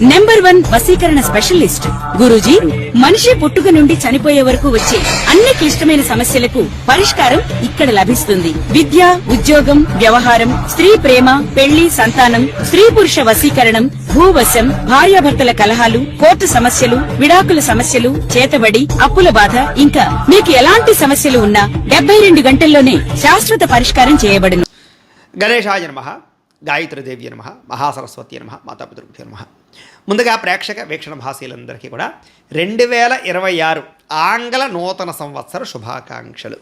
Number one వసీకరణ specialist. Guruji మనిషి పుట్టుక నుండి చనిపోయే వరకు వచ్చే అన్ని క్లిష్టమైన సమస్యలకు పరిష్కారం ఇక్కడ లభిస్తుంది. విద్య ఉద్యోగం వ్యవహారం స్త్రీ ప్రేమ పెళ్ళి సంతానం స్త్రీ పురుష వసీకరణం భూవశం భార్యాభర్తల కలహాలు కోర్టు సమస్యలు విడాకుల సమస్యలు చేతబడి అప్పుల బాధ ఇంకా మీకు ఎలాంటి సమస్యలు ఉన్నా డెబ్బై రెండు గంటల్లోనే శాశ్వత పరిష్కారం చేయబడును. గణేశాయ నమ గాయత్రీదేవి నమ మహాసరస్వతి నమ మాతాపితృభ్యో నమ. ముందుగా ప్రేక్షక వీక్షణ భాషలందరికీ కూడా రెండు వేల ఇరవై ఆరు ఆంగ్ల నూతన సంవత్సర శుభాకాంక్షలు.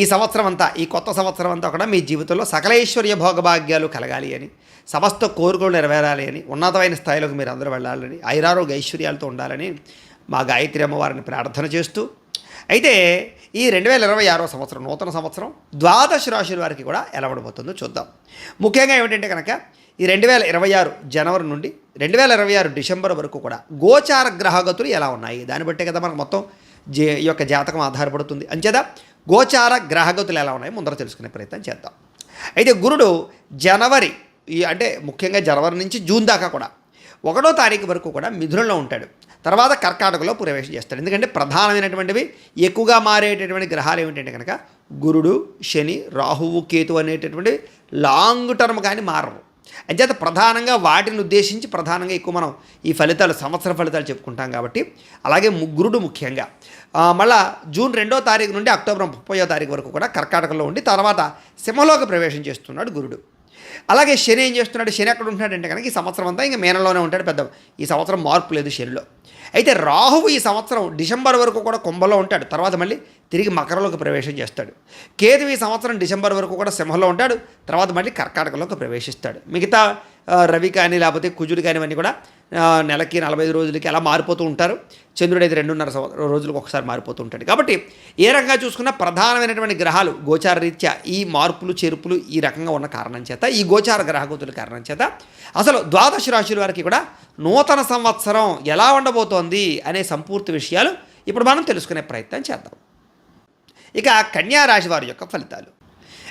ఈ సంవత్సరం అంతా ఈ కొత్త సంవత్సరం అంతా కూడా మీ జీవితంలో సకలైశ్వర్య భోగభాగ్యాలు కలగాలి అని సమస్త కోరికలు నెరవేరాలి అని ఉన్నతమైన స్థాయిలోకి మీరు అందరూ వెళ్ళాలని ఐరారోగ్య ఐశ్వర్యాలతో ఉండాలని మా గాయత్రి అమ్మవారిని ప్రార్థన చేస్తూ అయితే ఈ రెండు వేల ఇరవై ఆరో సంవత్సరం నూతన సంవత్సరం ద్వాదశ రాశుల వారికి కూడా ఎలా ఉండబోతుందో చూద్దాం. ముఖ్యంగా ఏమిటంటే కనుక ఈ రెండు వేల ఇరవై ఆరు జనవరి నుండి రెండు వేల ఇరవై ఆరు డిసెంబర్ వరకు కూడా గోచార గ్రహగతులు ఎలా ఉన్నాయి? దాన్ని బట్టే కదా మనకు మొత్తం జే ఈ యొక్క జాతకం ఆధారపడుతుంది. అంచేత గోచార గ్రహగతులు ఎలా ఉన్నాయి? ముందర తెలుసుకునే ప్రయత్నం చేద్దాం. అయితే గురుడు జనవరి ఈ అంటే ముఖ్యంగా జనవరి నుంచి జూన్ దాకా కూడా ఒకటో తారీఖు వరకు కూడా మిథునంలో ఉంటాడు. తర్వాత కర్కాటకలో ప్రవేశం చేస్తాడు. ఎందుకంటే ప్రధానమైనటువంటివి ఎక్కువగా మారేటటువంటి గ్రహాలు ఏమిటంటే కనుక గురుడు శని రాహువు కేతు అనేటటువంటి లాంగ్ టర్మ్ కానీ మారవు అంచేత ప్రధానంగా వాటిని ఉద్దేశించి ప్రధానంగా ఎక్కువ మనం ఈ ఫలితాలు సంవత్సర ఫలితాలు చెప్పుకుంటాం కాబట్టి అలాగే ముగ్గురుడు గురుడు ముఖ్యంగా. మళ్ళా జూన్ రెండో తారీఖు నుండి అక్టోబర్ ముప్పయో తారీఖు వరకు కూడా కర్కాటకలో ఉండి తర్వాత సింహలోకి ప్రవేశం చేస్తున్నాడు గురుడు. అలాగే శని ఏం చేస్తున్నాడు? శని ఎక్కడ ఉంటున్నాడంటే కనుక ఈ సంవత్సరం అంతా ఇంకా మేనలోనే ఉంటాడు పెద్ద ఈ సంవత్సరం మార్పు లేదు శనిలో. అయితే రాహువు ఈ సంవత్సరం డిసెంబర్ వరకు కూడా కుంభలో ఉంటాడు. తర్వాత మళ్ళీ తిరిగి మకరంలోకి ప్రవేశం చేస్తాడు. కేతు ఈ సంవత్సరం డిసెంబర్ వరకు కూడా సింహంలో ఉంటాడు. తర్వాత మళ్ళీ కర్కాటకలోకి ప్రవేశిస్తాడు. మిగతా రవి కానీ లేకపోతే కుజుడు కానీ ఇవన్నీ కూడా నెలకి నలభై ఐదు రోజులకి అలా మారిపోతూ ఉంటారు. చంద్రుడు అయితే రెండున్నర రోజులకు ఒకసారి మారిపోతూ ఉంటాడు. కాబట్టి ఏ రకంగా చూసుకున్నా ప్రధానమైనటువంటి గ్రహాలు గోచార రీత్యా ఈ మార్పులు చేర్పులు ఈ రకంగా ఉన్న కారణం చేత ఈ గోచార గ్రహగతుల కారణం చేత అసలు ద్వాదశ రాశుల వారికి కూడా నూతన సంవత్సరం ఎలా ఉండబోతోంది అనే సంపూర్తి విషయాలు ఇప్పుడు మనం తెలుసుకునే ప్రయత్నం చేద్దాం. ఇక కన్యారాశి వారి యొక్క ఫలితాలు.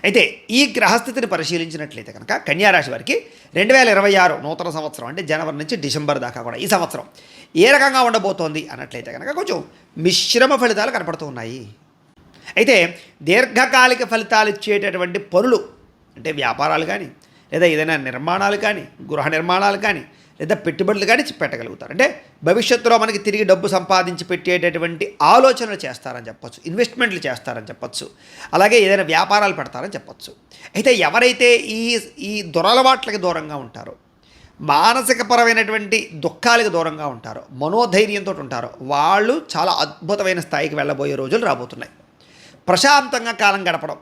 అయితే ఈ గ్రహస్థితిని పరిశీలించినట్లయితే కనుక కన్యారాశి వారికి రెండు వేల ఇరవై ఆరు నూతన సంవత్సరం అంటే జనవరి నుంచి డిసెంబర్ దాకా కూడా ఈ సంవత్సరం ఏ రకంగా ఉండబోతోంది అన్నట్లయితే కనుక కొంచెం మిశ్రమ ఫలితాలు కనపడుతూ ఉన్నాయి. అయితే దీర్ఘకాలిక ఫలితాలు ఇచ్చేటటువంటి పనులు అంటే వ్యాపారాలు కానీ లేదా ఏదైనా నిర్మాణాలు కానీ గృహ నిర్మాణాలు కానీ లేదా పెట్టుబడులు కానీ పెట్టగలుగుతారు. అంటే భవిష్యత్తులో మనకి తిరిగి డబ్బు సంపాదించి పెట్టేటటువంటి ఆలోచనలు చేస్తారని చెప్పొచ్చు. ఇన్వెస్ట్మెంట్లు చేస్తారని చెప్పొచ్చు. అలాగే ఏదైనా వ్యాపారాలు పెడతారని చెప్పొచ్చు. అయితే ఎవరైతే ఈ ఈ దురలవాట్లకి దూరంగా ఉంటారో మానసికపరమైనటువంటి దుఃఖాలకు దూరంగా ఉంటారో మనోధైర్యంతో ఉంటారో వాళ్ళు చాలా అద్భుతమైన స్థాయికి వెళ్ళబోయే రోజులు రాబోతున్నాయి. ప్రశాంతంగా కాలం గడపడం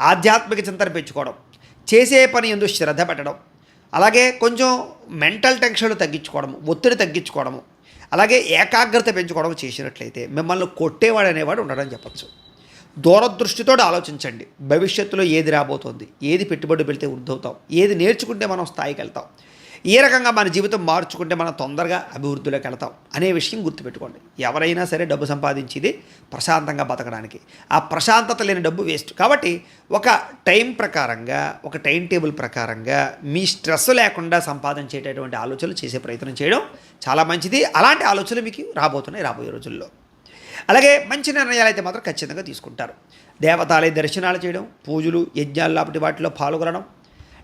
ఆధ్యాత్మిక చింతన పెంచుకోవడం చేసే పని ఎందు శ్రద్ధ పెట్టడం అలాగే కొంచెం మెంటల్ టెన్షన్ తగ్గించుకోవడము ఒత్తిడి తగ్గించుకోవడము అలాగే ఏకాగ్రత పెంచుకోవడం చేసినట్లయితే మిమ్మల్ని కొట్టేవాడు అనేవాడు ఉండడం చెప్పచ్చు. దూరదృష్టితో ఆలోచించండి. భవిష్యత్తులో ఏది రాబోతోంది ఏది పెట్టుబడి పెడితే వృద్ధవుతాం ఏది నేర్చుకుంటే మనం స్థాయికి వెళ్తాం. ఏ రకంగా మన జీవితం మార్చుకుంటే మనం తొందరగా అభివృద్ధిలోకి వెళతాం అనే విషయం గుర్తుపెట్టుకోండి. ఎవరైనా సరే డబ్బు సంపాదించేది ప్రశాంతంగా బతకడానికి. ఆ ప్రశాంతత లేని డబ్బు వేస్ట్. కాబట్టి ఒక టైం ప్రకారంగా ఒక టైం టేబుల్ ప్రకారంగా మీ స్ట్రెస్ లేకుండా సంపాదించేటటువంటి ఆలోచనలు చేసే ప్రయత్నం చేయడం చాలా మంచిది. అలాంటి ఆలోచనలు మీకు రాబోతున్నాయి రాబోయే రోజుల్లో. అలాగే మంచి నిర్ణయాలు అయితే మాత్రం ఖచ్చితంగా తీసుకుంటారు. దేవతాలయ దర్శనాలు చేయడం పూజలు యజ్ఞాలు లాంటి వాటిలో పాల్గొనడం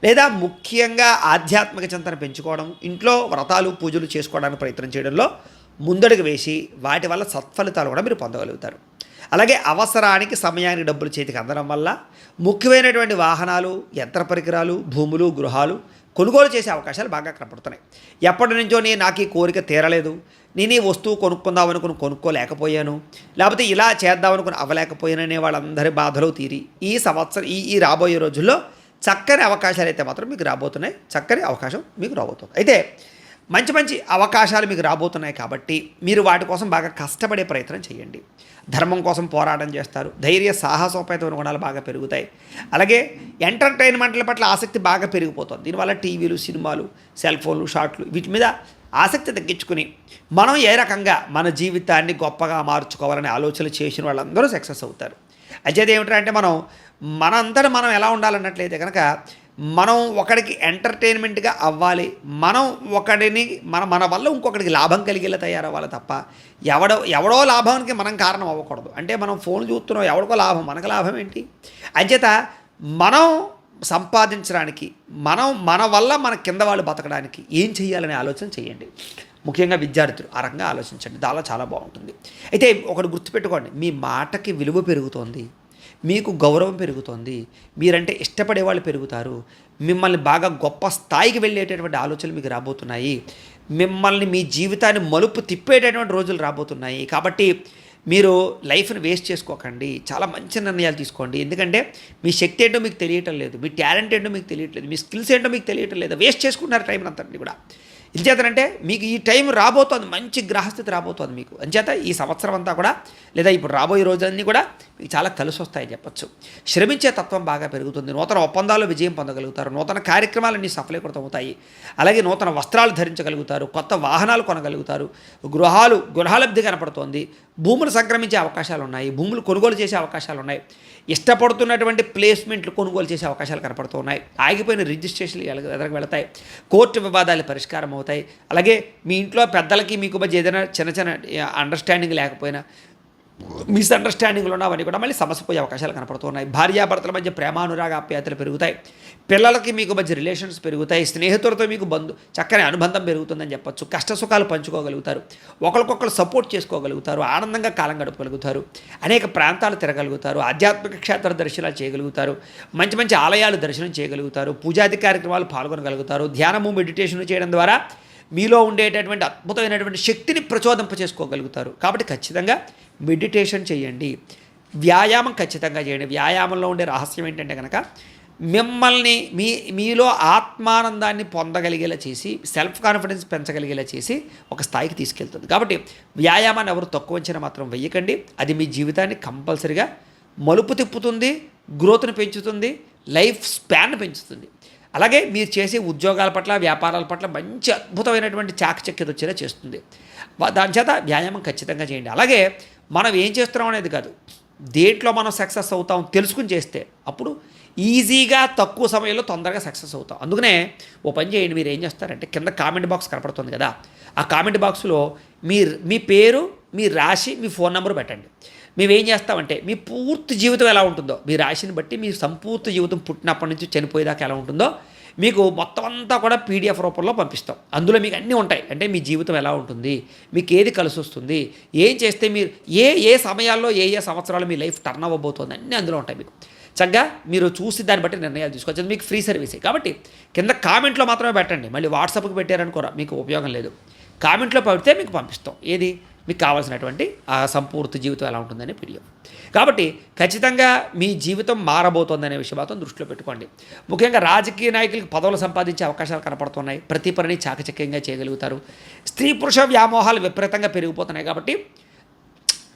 లేదా ముఖ్యంగా ఆధ్యాత్మిక చింతన పెంచుకోవడం ఇంట్లో వ్రతాలు పూజలు చేసుకోవడానికి ప్రయత్నం చేయడంలో ముందడుగు వేసి వాటి వల్ల సత్ఫలితాలు కూడా మీరు పొందగలుగుతారు. అలాగే అవసరానికి సమయానికి డబ్బులు చేతికి అందడం వల్ల ముఖ్యమైనటువంటి వాహనాలు యంత్ర పరికరాలు భూములు గృహాలు కొనుగోలు చేసే అవకాశాలు బాగా కనపడుతున్నాయి. ఎప్పటి నుంచో నేను నాకు ఈ కోరిక తీరలేదు. నేను ఈ వస్తువు కొనుక్కుందాం అనుకుని కొనుక్కోలేకపోయాను. లేకపోతే ఇలా చేద్దాం అనుకుని అవ్వలేకపోయాననే వాళ్ళందరి బాధలు తీరి ఈ సంవత్సరం ఈ ఈ రాబోయే రోజుల్లో చక్కని అవకాశాలు అయితే మాత్రం మీకు రాబోతున్నాయి. చక్కని అవకాశం మీకు రాబోతుంది. అయితే మంచి మంచి అవకాశాలు మీకు రాబోతున్నాయి కాబట్టి మీరు వాటి కోసం బాగా కష్టపడే ప్రయత్నం చేయండి. ధర్మం కోసం పోరాటం చేస్తారు. ధైర్య సాహసోపేతమైన గుణాలు బాగా పెరుగుతాయి. అలాగే ఎంటర్టైన్మెంట్ల పట్ల ఆసక్తి బాగా పెరిగిపోతుంది. దీనివల్ల టీవీలు సినిమాలు సెల్ ఫోన్లు షార్ట్లు వీటి మీద ఆసక్తి తగ్గించుకుని మనం ఏ రకంగా మన జీవితాన్ని గొప్పగా మార్చుకోవాలనే ఆలోచనలు చేసిన వాళ్ళందరూ సక్సెస్ అవుతారు. అదే ఏమిటంటే మనం మనందరం మనం ఎలా ఉండాలన్నట్లయితే కనుక మనం ఒకడికి ఎంటర్టైన్మెంట్గా అవ్వాలి. మనం ఒకడిని మన మన వల్ల ఇంకొకడికి లాభం కలిగేలా తయారవ్వాలి తప్ప ఎవడో ఎవడో లాభానికి మనం కారణం అవ్వకూడదు. అంటే మనం ఫోన్ చూస్తున్నాం ఎవడికో లాభం మనకు లాభం ఏంటి? అంచేత మనం సంపాదించడానికి మనం మన వల్ల మన కింద వాళ్ళు బతకడానికి ఏం చేయాలనే ఆలోచన చేయండి. ముఖ్యంగా విద్యార్థులు ఆ రకంగా ఆలోచించండి. దానిలో చాలా బాగుంటుంది. అయితే ఒకటి గుర్తుపెట్టుకోండి. మీ మాటకి విలువ పెరుగుతోంది. మీకు గౌరవం పెరుగుతోంది. మీరంటే ఇష్టపడే వాళ్ళు పెరుగుతారు. మిమ్మల్ని బాగా గొప్ప స్థాయికి వెళ్ళేటటువంటి ఆలోచనలు మీకు రాబోతున్నాయి. మిమ్మల్ని మీ జీవితాన్ని మలుపు తిప్పేటటువంటి రోజులు రాబోతున్నాయి. కాబట్టి మీరు లైఫ్ని వేస్ట్ చేసుకోకండి. చాలా మంచి నిర్ణయాలు తీసుకోండి. ఎందుకంటే మీ శక్తి ఏంటో మీకు తెలియటం లేదు. మీ టాలెంట్ ఏంటో మీకు తెలియట్లేదు మీ స్కిల్స్ ఏంటో మీకు తెలియటం లేదు. వేస్ట్ చేసుకుంటున్నారు టైం అంతటి కూడా. ఇంచేతనంటే మీకు ఈ టైం రాబోతోంది. మంచి గ్రహస్థితి రాబోతోంది మీకు. అంచేత ఈ సంవత్సరం అంతా కూడా లేదా ఇప్పుడు రాబోయే రోజులన్నీ కూడా మీకు చాలా కలిసి వస్తాయని చెప్పచ్చు. శ్రమించే తత్వం బాగా పెరుగుతుంది. నూతన ఒప్పందాలు విజయం పొందగలుగుతారు. నూతన కార్యక్రమాలన్నీ సఫలీకృతం అవుతాయి. అలాగే నూతన వస్త్రాలు ధరించగలుగుతారు. కొత్త వాహనాలు కొనగలుగుతారు. గృహాలు గృహాలబ్ధి కనపడుతోంది. భూములు సంక్రమించే అవకాశాలు ఉన్నాయి భూములు కొనుగోలు చేసే అవకాశాలు ఉన్నాయి ఇష్టపడుతున్నటువంటి ప్లేస్మెంట్లు కొనుగోలు చేసే అవకాశాలు కనపడుతూ ఉన్నాయి ఆగిపోయిన రిజిస్ట్రేషన్లు ఎలాగ- ఎదరకు వెళతాయి. కోర్టు వివాదాలు పరిష్కారం అవుతాయి. అలాగే మీ ఇంట్లో పెద్దలకి మీకు మధ్య ఏదైనా చిన్న చిన్న అండర్స్టాండింగ్ లేకపోయినా మిస్అండర్స్టాండింగ్లు ఉన్నవన్నీ కూడా మళ్ళీ సమస్య పోయే అవకాశాలు కనపడుతున్నాయి. భార్యాభర్తల మధ్య ప్రేమానురాగ ఆప్యాయతలు పెరుగుతాయి. పిల్లలకి మీకు మధ్య రిలేషన్స్ పెరుగుతాయి. స్నేహితులతో మీకు బంధు చక్కని అనుబంధం పెరుగుతుందని చెప్పొచ్చు. కష్ట సుఖాలు పంచుకోగలుగుతారు. ఒకరికొకరు సపోర్ట్ చేసుకోగలుగుతారు. ఆనందంగా కాలం గడపగలుగుతారు. అనేక ప్రాంతాలు తిరగలుగుతారు. ఆధ్యాత్మిక క్షేత్ర దర్శనాలు చేయగలుగుతారు. మంచి మంచి ఆలయాలు దర్శనం చేయగలుగుతారు. పూజాది కార్యక్రమాలు పాల్గొనగలుగుతారు. ధ్యానము మెడిటేషన్ చేయడం ద్వారా మీలో ఉండేటటువంటి అద్భుతమైనటువంటి శక్తిని ప్రచోదింప చేసుకోగలుగుతారు కాబట్టి ఖచ్చితంగా మెడిటేషన్ చేయండి. వ్యాయామం ఖచ్చితంగా చేయండి. వ్యాయామంలో ఉండే రహస్యం ఏంటంటే కనుక మిమ్మల్ని మీ మీలో ఆత్మానందాన్ని పొందగలిగేలా చేసి సెల్ఫ్ కాన్ఫిడెన్స్ పెంచగలిగేలా చేసి ఒక స్థాయికి తీసుకెళ్తుంది. కాబట్టి వ్యాయామాన్ని ఎవరు తక్కువ అంచనా మాత్రం వెయ్యకండి. అది మీ జీవితాన్ని కంపల్సరిగా మలుపు తిప్పుతుంది గ్రోత్ని పెంచుతుంది లైఫ్ స్పాన్ పెంచుతుంది. అలాగే మీరు చేసే ఉద్యోగాల పట్ల వ్యాపారాల పట్ల మంచి అద్భుతమైనటువంటి చాకచక్యత వచ్చేలా చేస్తుంది. దాని చేత వ్యాయామం ఖచ్చితంగా చేయండి. అలాగే మనం ఏం చేస్తున్నాం అనేది కాదు. దేంట్లో మనం సక్సెస్ అవుతాం తెలుసుకుని చేస్తే అప్పుడు ఈజీగా తక్కువ సమయంలో తొందరగా సక్సెస్ అవుతాం. అందుకనే ఓ పని చేయండి మీరు ఏం చేస్తారంటే కింద కామెంట్ బాక్స్ కనపడుతుంది కదా. ఆ కామెంట్ బాక్స్లో మీ మీ పేరు మీ రాశి మీ ఫోన్ నెంబర్ పెట్టండి. మేమేం చేస్తామంటే మీ పూర్తి జీవితం ఎలా ఉంటుందో మీ రాశిని బట్టి మీ సంపూర్తి జీవితం పుట్టినప్పటి నుంచి చనిపోయేదాకా ఎలా ఉంటుందో మీకు మొత్తం అంతా కూడా పీడిఎఫ్ రూపంలో పంపిస్తాం. అందులో మీకు అన్నీ ఉంటాయి. అంటే మీ జీవితం ఎలా ఉంటుంది మీకు ఏది కలిసి వస్తుంది ఏం చేస్తే మీరు ఏ ఏ సమయాల్లో ఏ ఏ సంవత్సరాలు మీ లైఫ్ టర్న్ అవ్వబోతుంది అన్నీ అందులో ఉంటాయి మీకు. చక్కగా మీరు చూసి దాన్ని బట్టి నిర్ణయాలు తీసుకోవచ్చు. అది మీకు ఫ్రీ సర్వీసే. కాబట్టి కింద కామెంట్లో మాత్రమే పెట్టండి. మళ్ళీ వాట్సాప్కి పెట్టారనుకోరా మీకు ఉపయోగం లేదు. కామెంట్లో పెడితే మీకు పంపిస్తాం. ఏది? మీకు కావాల్సినటువంటి ఆ సంపూర్తి జీవితం ఎలా ఉంటుందనే పీడిఎఫ్ కాబట్టి ఖచ్చితంగా మీ జీవితం మారబోతోందనే విషయం మాత్రం దృష్టిలో పెట్టుకోండి. ముఖ్యంగా రాజకీయ నాయకులకు పదవులు సంపాదించే అవకాశాలు కనపడుతున్నాయి. ప్రతి పనిని చాకచక్యంగా చేయగలుగుతారు. స్త్రీ పురుష వ్యామోహాలు విపరీతంగా పెరిగిపోతున్నాయి కాబట్టి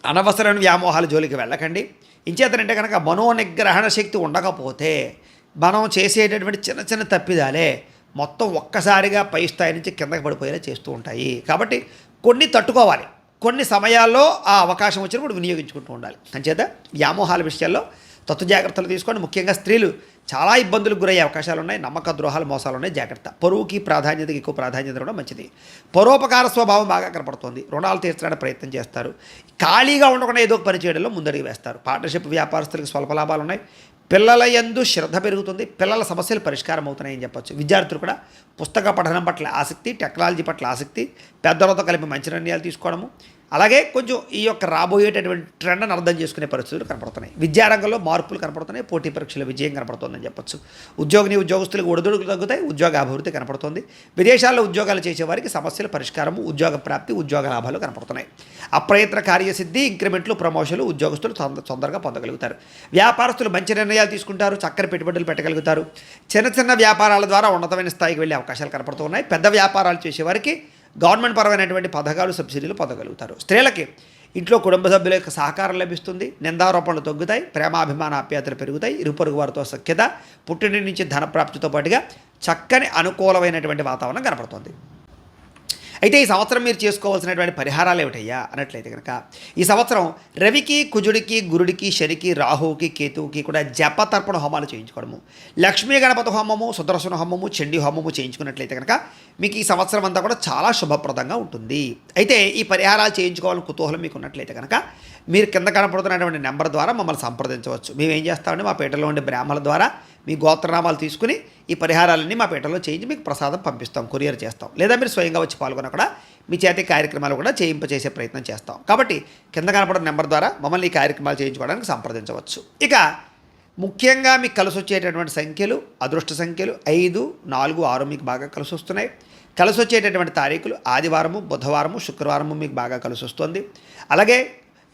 అనవసరమైన వ్యామోహాల జోలికి వెళ్ళకండి. ఇంచేతనంటే కనుక మనోనిగ్రహణ శక్తి ఉండకపోతే మనం చేసేటటువంటి చిన్న చిన్న తప్పిదాలే మొత్తం ఒక్కసారిగా పై స్థాయి నుంచి కిందకి పడిపోయేలా చేస్తూ ఉంటాయి. కాబట్టి కొన్ని తట్టుకోవాలి. కొన్ని సమయాల్లో ఆ అవకాశం వచ్చినప్పుడు వినియోగించుకుంటూ ఉండాలి. అంచేత వ్యామోహాల విషయాల్లో తత్వ జాగ్రత్తలు తీసుకోండి. ముఖ్యంగా స్త్రీలు చాలా ఇబ్బందులకు గురయ్యే అవకాశాలు ఉన్నాయి. నమ్మక ద్రోహాలు మోసాలు ఉన్నాయి. జాగ్రత్త. పొరువుకి ప్రాధాన్యతకి ఎక్కువ ప్రాధాన్యత కూడా మంచిది. పరోపకార స్వభావం బాగా కనపడుతుంది. రుణాలు తీర్చడానికి ప్రయత్నం చేస్తారు. ఖాళీగా ఉండకుండా ఏదో ఒక పని చేయడంలో ముందడుగు వేస్తారు. పార్ట్నర్షిప్ వ్యాపారస్తులకు స్వల్ప లాభాలు ఉన్నాయి. పిల్లల యందు శ్రద్ధ పెరుగుతుంది. పిల్లల సమస్యలు పరిష్కారం అవుతున్నాయని చెప్పచ్చు. విద్యార్థులు కూడా పుస్తక పఠనం పట్ల ఆసక్తి టెక్నాలజీ పట్ల ఆసక్తి పెద్దలతో కలిపి మంచి నిర్ణయాలు తీసుకోవడము అలాగే కొంచెం ఈ యొక్క రాబోయేటటువంటి ట్రెండ్ని అర్థం చేసుకునే పరిస్థితులు కనపడుతున్నాయి. విద్యారంగంలో మార్పులు కనపడుతున్నాయి. పోటీ పరీక్షల విజయం కనపడుతుందని చెప్పొచ్చు. ఉద్యోగిని ఉద్యోగస్తులకు ఒడిదుడుకులు తగ్గుతాయి. ఉద్యోగ అభివృద్ధి కనపడుతుంది. విదేశాల్లో ఉద్యోగాలు చేసేవారికి సమస్యల పరిష్కారము ఉద్యోగ ప్రాప్తి ఉద్యోగ లాభాలు కనపడుతున్నాయి. అప్రయత్న కార్యసిద్ధి ఇంక్రిమెంట్లు ప్రమోషన్లు ఉద్యోగస్తులు తొంద- తొందరగా పొందగలుగుతారు. వ్యాపారస్తులు మంచి నిర్ణయాలు తీసుకుంటారు. చక్కని పెట్టుబడులు పెట్టగలుగుతారు. చిన్న చిన్న వ్యాపారాల ద్వారా ఉన్నతమైన స్థాయికి వెళ్ళే అవకాశాలు కనపడుతున్నాయి పెద్ద వ్యాపారాలు చేసేవారికి గవర్నమెంట్ పరమైనటువంటి పథకాలు సబ్సిడీలు పొందగలుగుతారు. స్త్రీలకి ఇంట్లో కుటుంబ సభ్యుల యొక్క సహకారం లభిస్తుంది. నిందారోపణలు తగ్గుతాయి. ప్రేమాభిమాన ఆప్యాయతలు పెరుగుతాయి. ఇరుపొరుగు వారితో సఖ్యత. పుట్టింటి నుంచి ధన ప్రాప్తితో పాటుగా చక్కని అనుకూలమైనటువంటి వాతావరణం కనపడుతుంది. అయితే ఈ సంవత్సరం మీరు చేసుకోవాల్సినటువంటి పరిహారాలు ఏమిటయ్యా? అన్నట్లయితే కనుక ఈ సంవత్సరం రవికి కుజుడికి గురుడికి శనికి రాహువుకి కేతువుకి కూడా జపతర్పణ హోమాలు చేయించుకోవడము. లక్ష్మీ గణపతి హోమము సుదర్శన హోమము చండీ హోమము చేయించుకున్నట్లయితే కనుక మీకు ఈ సంవత్సరం అంతా కూడా చాలా శుభప్రదంగా ఉంటుంది. అయితే ఈ పరిహారాలు చేయించుకోవాలని కుతూహలం మీకు ఉన్నట్లయితే కనుక మీరు కింద కనపడుతున్నటువంటి నెంబర్ ద్వారా మమ్మల్ని సంప్రదించవచ్చు. మేము ఏం చేస్తామంటే మా పేటలో ఉండే బ్రాహ్మణుల ద్వారా మీ గోత్రనామాలు తీసుకుని ఈ పరిహారాలన్నీ మా పీఠంలో చేయించి మీకు ప్రసాదం పంపిస్తాం కొరియర్ చేస్తాం. లేదా మీరు స్వయంగా వచ్చి పాల్గొన కూడా మీ చేతి కార్యక్రమాలు కూడా చేయింపచేసే ప్రయత్నం చేస్తాం. కాబట్టి కింద కనపడిన నెంబర్ ద్వారా మమ్మల్ని ఈ కార్యక్రమాలు చేయించుకోవడానికి సంప్రదించవచ్చు. ఇక ముఖ్యంగా మీకు కలిసి వచ్చేటటువంటి సంఖ్యలు అదృష్ట సంఖ్యలు ఐదు నాలుగు ఆరు మీకు బాగా కలిసి వస్తున్నాయి. కలిసి వచ్చేటటువంటి తారీఖులు ఆదివారము బుధవారము శుక్రవారము మీకు బాగా కలిసి వస్తుంది. అలాగే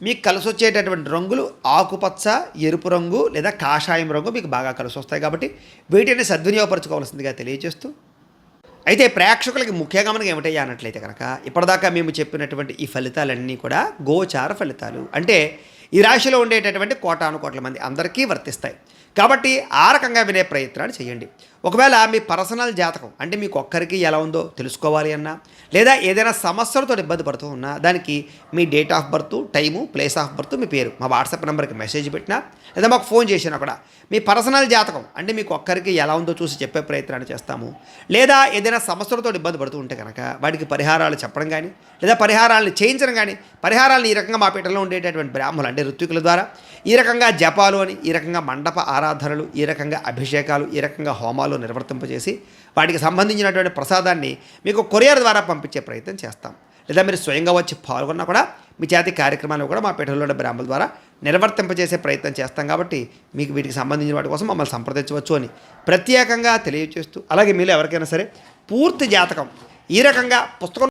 మీకు కలిసి వచ్చేటటువంటి రంగులు ఆకుపచ్చ ఎరుపు రంగు లేదా కాషాయం రంగు మీకు బాగా కలిసి వస్తాయి కాబట్టి వీటిని సద్వినియోగపరచుకోవాల్సిందిగా తెలియజేస్తూ. అయితే ప్రేక్షకులకి ముఖ్య గమనం ఏమిటయ్యా అన్నట్లయితే కనుక ఇప్పటిదాకా మేము చెప్పినటువంటి ఈ ఫలితాలన్నీ కూడా గోచార ఫలితాలు. అంటే ఈ రాశిలో ఉండేటటువంటి కోటాను కోట్ల మంది అందరికీ వర్తిస్తాయి. కాబట్టి ఆ రకంగా వినే ప్రయత్నాలు చేయండి. ఒకవేళ మీ పర్సనల్ జాతకం అంటే మీకు ఒక్కరికి ఎలా ఉందో తెలుసుకోవాలి అన్నా లేదా ఏదైనా సమస్యలతో ఇబ్బంది పడుతూ ఉన్నా దానికి మీ date of birth time place of birth మీ పేరు మా వాట్సాప్ నెంబర్కి మెసేజ్ పెట్టినా లేదా మాకు ఫోన్ చేసినా కూడా మీ పర్సనల్ జాతకం అంటే మీకు ఒక్కరికి ఎలా ఉందో చూసి చెప్పే ప్రయత్నాన్ని చేస్తాము. లేదా ఏదైనా సమస్యలతో ఇబ్బంది పడుతూ ఉంటే కనుక వాటికి పరిహారాలు చెప్పడం కానీ లేదా పరిహారాలను చేయించడం కానీ పరిహారాలను ఈ రకంగా మా పీఠంలో ఉండేటటువంటి బ్రాహ్మణులు అంటే ఋత్వికుల ద్వారా ఈ రకంగా జపాలు అని ఈ రకంగా మండప ఆరాధనలు ఈ రకంగా అభిషేకాలు ఈ రకంగా హోమాలు నిర్వర్తింపజేసి వాటికి సంబంధించినటువంటి ప్రసాదాన్ని మీకు కొరియర్ ద్వారా పంపించే ప్రయత్నం చేస్తాం. లేదా మీరు స్వయంగా వచ్చి పాల్గొన్నా కూడా మీ చేతి కార్యక్రమాలు కూడా మా పీఠంలో బ్రాహ్మణుల ద్వారా నిర్వర్తింపజేసే ప్రయత్నం చేస్తాం కాబట్టి మీకు వీటికి సంబంధించిన వాటి కోసం మమ్మల్ని సంప్రదించవచ్చు అని ప్రత్యేకంగా తెలియజేస్తూ అలాగే మీరు ఎవరికైనా సరే పూర్తి జాతకం ఈ రకంగా పుస్తకం